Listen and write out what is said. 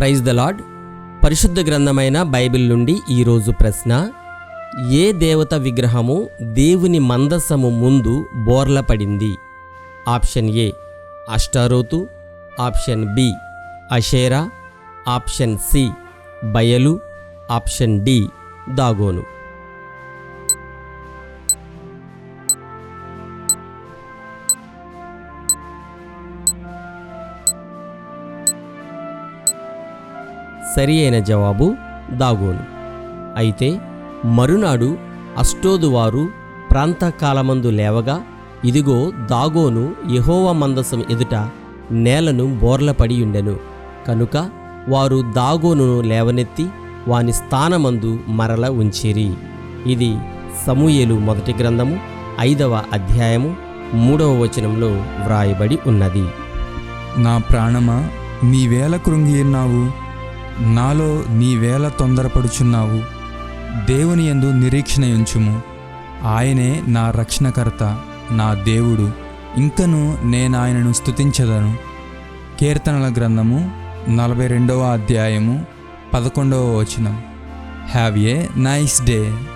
Praise the lord పరిశుద్ధ గ్రంథమైన Bible నుండి ఈరోజు ప్రశ్న ఏ దేవత విగ్రహము దేవుని మందసము ముందు బోర్లపడింది? ఆప్షన్ ఏ అష్టారోతు. ఆప్షన్ బి అషేరా. ఆప్షన్ సి బయలు. ఆప్షన్ డి దాగోను. సరి అయిన జవాబు దాగోను. అయితే మరునాడు అష్టోదువారు ప్రాంతకాలమందు లేవగా ఇదిగో దాగోను యెహోవ మందసం ఎదుట నేలను బోర్లపడియుండెను కనుక వారు దాగోనును లేవనెత్తి వాని స్థానమందు మరల ఉంచిరి. ఇది సమూయేలు మొదటి గ్రంథము ఐదవ అధ్యాయము మూడవ వచనంలో వ్రాయబడి ఉన్నది. నా ప్రాణమా కృంగి ఉన్నావు నాలో నీవేళ తొందరపడుచున్నావు. దేవుని ఎందు నిరీక్షణ ఉంచుము ఆయనే నా రక్షణకర్త నా దేవుడు. ఇంకను నేను ఆయనను స్థుతించదను కీర్తనల గ్రంథము నలభై రెండవ అధ్యాయము పదకొండవ వచనం. Have a nice day